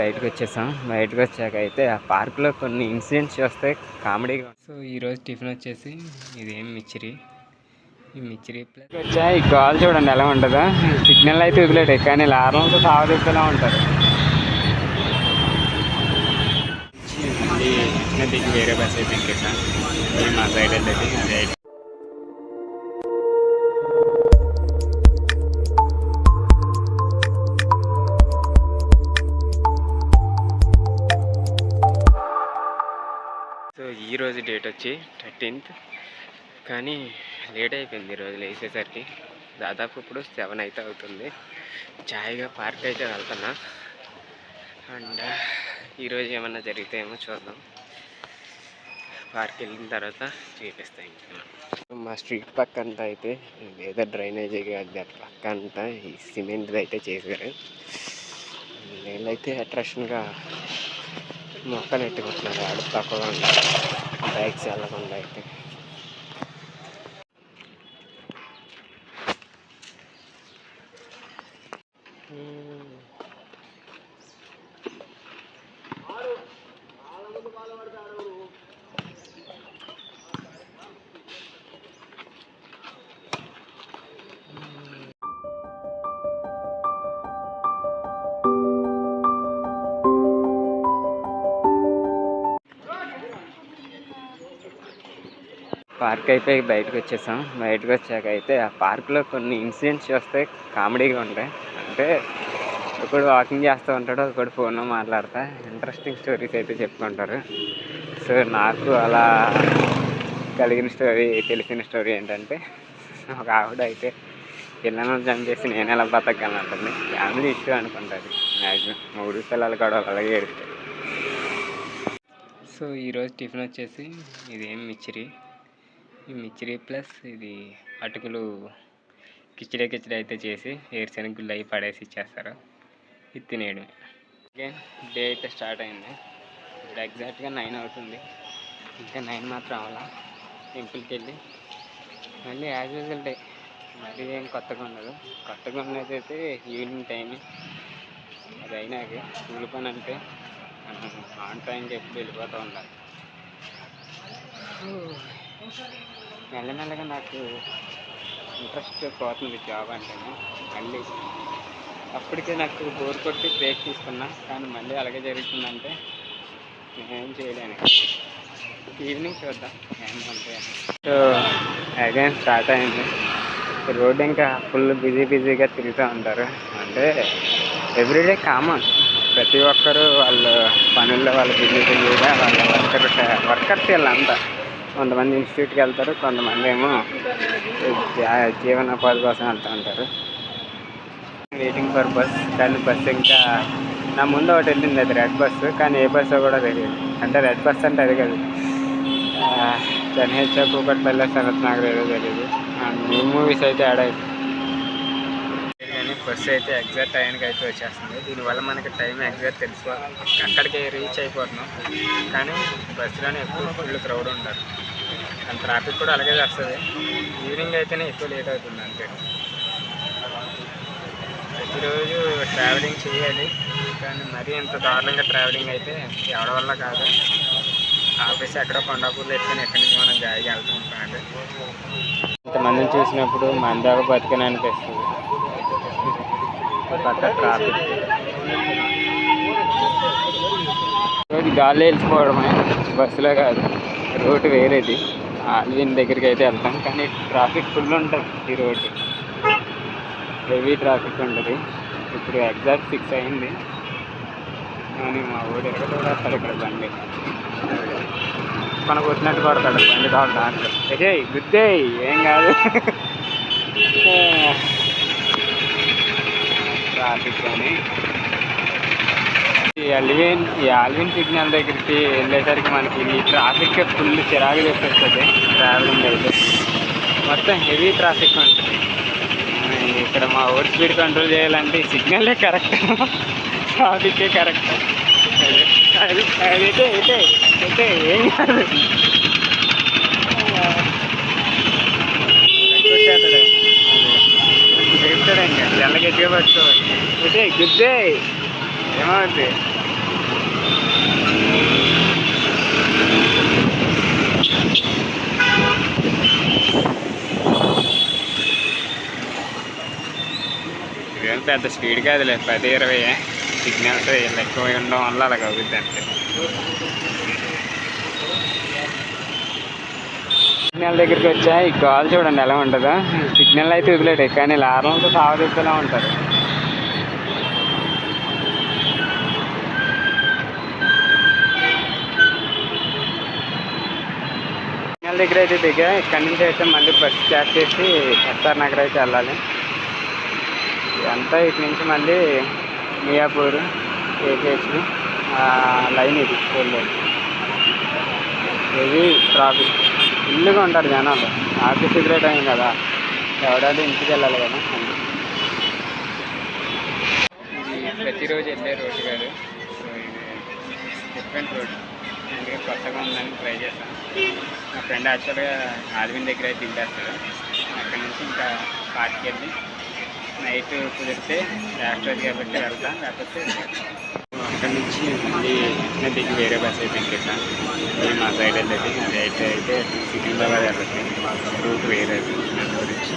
బయటకు వచ్చేసాం. బయటకు వచ్చాక అయితే ఆ పార్క్లో కొన్ని ఇన్సిడెంట్స్ వస్తే కామెడీగా సో ఈరోజు టిఫిన్ వచ్చేసి ఇదేం మిచ్చిరి. ఈ మిచ్చిరి ప్లస్ వచ్చా ఈ గాల్ చూడండి ఎలా ఉంటుందో. సిగ్నల్ అయితే వదిలేడు కానీ లారంతో మళ్ళీ దిగి వేరే బస్ అయితే ఇది మా సైడ్ వెళ్ళేది అదే ఈరోజు డేట్ వచ్చి థర్టీన్త్. కానీ లేట్ అయిపోయింది ఈరోజు లేచేసరికి దాదాపు ఇప్పుడు సెవెన్ అయితే అవుతుంది. ఛాయ్గా పార్క్ అయితే వెళ్తున్నా. అండ్ ఈరోజు ఏమన్నా జరిగితే ఏమో చూద్దాం. పార్క్ వెళ్ళిన తర్వాత చూపిస్తాను ఇంకా మా స్ట్రీట్ పక్క అంతా అయితే ఏదో డ్రైనేజీ పక్క అంతా ఈ సిమెంట్ది అయితే చేశారు. వీళ్ళైతే అట్రాక్షన్గా మొక్కలు ఎట్టుకుంటున్నారు ఆడ తక్కువ বাইক চালানো বাইকে పార్క్ అయిపోయి బయటకు వచ్చేసాం బయటకు వచ్చాక అయితే ఆ పార్క్లో కొన్ని ఇన్సిడెంట్స్ వస్తే కామెడీగా ఉంటాయి. అంటే ఒకడు వాకింగ్ చేస్తూ ఉంటాడు ఒకడు ఫోన్లో మాట్లాడతా. ఇంట్రెస్టింగ్ స్టోరీస్ అయితే చెప్పుకుంటారు. సో నాకు అలా కలిగిన స్టోరీ తెలిసిన స్టోరీ ఏంటంటే ఒక ఆవిడ అయితే పిల్లలను చంపేసి నేను ఎలా బతకగలను అంటుంది. ఫ్యామిలీ ఇష్యూ అనుకుంటుంది మ్యాక్సిమం మూడు పిల్లలు కూడా అలాగే ఏడుస్తాయి సో ఈరోజు టిఫిన్ వచ్చేసి ఇదేం మిచ్చిరి. మిచ్చిరి ప్లస్ ఇది అటుకులు కిచిడి కిచిడే అయితే చేసి ఏరుశనగుళ్ళు అవి పడేసి ఇచ్చేస్తారు. ఇది తినేయడం ఓకే డే అయితే స్టార్ట్ అయింది. ఇప్పుడు ఎగ్జాక్ట్గా నైన్ అవుతుంది. ఇంకా నైన్ మాత్రం అవ్వాలా? టెంపుల్కి వెళ్ళి. మళ్ళీ యాజ్ యూజువల్ డే. మళ్ళీ ఏం కొత్తగా ఉండదు. కొత్తగా ఉన్నది అయితే ఈవినింగ్ టైం అది అయినాక స్కూల్ పని అంటే మనం ఆన్ టైంకి ఎప్పుడు వెళ్ళిపోతూ ఉండాలి. మెల్లమెల్లగా నాకు ఇంట్రెస్ట్ పోతుంది జాబ్ అంటేనే మళ్ళీ అప్పటికే నాకు బోర్ కొట్టి బ్రేక్ తీసుకున్నా కానీ మళ్ళీ అలాగే జరుగుతుందంటే నేనేం చేయలేను. ఈవినింగ్ చూద్దాం ఏమంటే సో అగైన్ స్టార్ట్ అయింది. రోడ్ ఇంకా ఫుల్ బిజీ బిజీగా తిరుగుతూ ఉంటారు. అంటే ఎవ్రీడే కామన్. ప్రతి ఒక్కరు వాళ్ళ పనుల్లో వాళ్ళు బిజీ బిజీగా వాళ్ళ వర్కర్ వర్కర్స్ వీళ్ళంతా. కొంతమంది ఇన్స్టిట్యూట్కి వెళ్తారు కొంతమంది ఏమో జీవనోపాధి కోసం వెళ్తూ ఉంటారు. వెయిటింగ్ ఫర్ బస్ కానీ బస్ ఇంకా నా ముందు ఒకటి వెళ్ళింది అది రెడ్ బస్సు కానీ ఏ బస్సు కూడా తెలియదు. అంటే రెడ్ బస్ అంటే అది కాదు. చెన్నై కూకట్పల్లి సంగతి నాకు ఏదో తెలియదు. అండ్ మూవీస్ అయితే యాడ్ అవుతుంది బస్సు అయితే ఎగ్జాక్ట్ టైంకి అయితే వచ్చేస్తుంది. దీనివల్ల మనకి టైం ఎగ్జాక్ట్ తెలుసు అక్కడికి రీచ్ అయిపోతున్నాం. కానీ బస్సులోనే ఎక్కువ ఫుల్ క్రౌడ్ ఉంటారు అండ్ ట్రాఫిక్ కూడా అలాగే వస్తుంది. ఈవినింగ్ అయితేనే ఎక్కువ లేట్ అవుతుంది అంతే. ప్రతిరోజు ట్రావెలింగ్ చేయాలి. కానీ మరీ ఇంత దారుణంగా ట్రావెలింగ్ అయితే ఎవడవల్ల వల్ల కాదు. ఆఫీస్ ఎక్కడో కొండాపూర్లో ఎత్తుకొని ఎక్కడి నుంచి మనం జాయిగా వెళ్తూ ఉంటాం అంటే ఇంతమందిని చూసినప్పుడు మన దాకా బతికని అనిపిస్తుంది పక్క ట్రాఫిక్ రోజు గాలి వెళ్ళిపోవడమే బస్సులో కాదు రోడ్డు వేరేది. దీని దగ్గరికి అయితే వెళ్తాం కానీ ట్రాఫిక్ ఫుల్ ఉంటుంది ఈ రోడ్డు. హెవీ ట్రాఫిక్ ఉంటుంది. ఇప్పుడు ఎగ్జాక్ట్ సిక్స్ అయింది. కానీ మా ఊరు ఎక్కడ కూడా వస్తాడు ఇక్కడ బండి. మనకు కొట్టినట్టు కొడతాడు బండి కావాలి దాంట్లో అజయ్ ఏం కాదు. ట్రాఫిక్ అని ఈ అల్విన్ ఈ అల్విన్ సిగ్నల్ దగ్గరికి వెళ్ళేసరికి మనకి ఈ ట్రాఫిక్ ఫుల్ చిరాకు తెప్పిస్తుంది ట్రావెలింగ్ అయితే. మొత్తం హెవీ ట్రాఫిక్ ఉంటుంది. ఇక్కడ మా ఓవర్ స్పీడ్ కంట్రోల్ చేయాలంటే ఈ సిగ్నలే కరెక్ట్ ట్రాఫికే కరెక్ట్ అదే అది అయితే అయితే ఏం కాదు. కొట్టేస్తాడు తెల్ల గట్టిగా పట్టుకోవాలి ఇదే గుద్దే ఏమవుద్ది పెద్ద స్పీడ్ కాదులే పది ఇరవై సిగ్నల్స్ ఎక్కువ ఉండడం వల్ల అలాగ అవుతుంది అంతే సిగ్నల్ దగ్గరికి వచ్చా ఈ గాలి చూడండి ఎలా ఉంటుందో. సిగ్నల్ అయితే వదిలేడు కానీ లారంతో సావదిప్పులా ఉంటారు. సిగ్నల్ దగ్గర అయితే దిగా ఇక్కడి నుంచి అయితే మళ్ళీ బస్ క్యాచ్ చేసి ఎస్ఆర్ నగర్ అయితే వెళ్ళాలి. ఇదంతా ఇటు నుంచి మళ్ళీ మియాపూర్ ఏకేహెచ్ లైన్ ఇది వెళ్ళేది ఇది ట్రాఫిక్. ఇల్లుగా ఉంటారు జనాలు. ఆఫీస్ సిగరెట్ అయింది కదా. ఎవడాడు ఇంటికి వెళ్ళాలి కదా. ఇది ప్రతిరోజు వెళ్ళే రోడ్డు కాదు. సో ఇది డిఫరెంట్ రోడ్ అందుకే కొత్తగా ఉందని ట్రై చేశాను. మా ఫ్రెండ్ యాక్చువల్గా ఆదివిన్ దగ్గర అయితే దింపేస్తాడు. అక్కడి నుంచి ఇంకా పార్క్కి వెళ్ళి నైట్ కుదిరితే యాక్చువల్ కాబట్టి వెళ్తాం లేకపోతే అక్కడ నుంచి మళ్ళీ వెంటనే దిగి వేరే బస్ అయితే ఎక్కేసాం. ఇది మా సైడ్ వెళ్ళేది అది అయితే అయితే సికింద్రాబాద్ వెళ్ళదు రూట్ వేరే. దాని గురించి.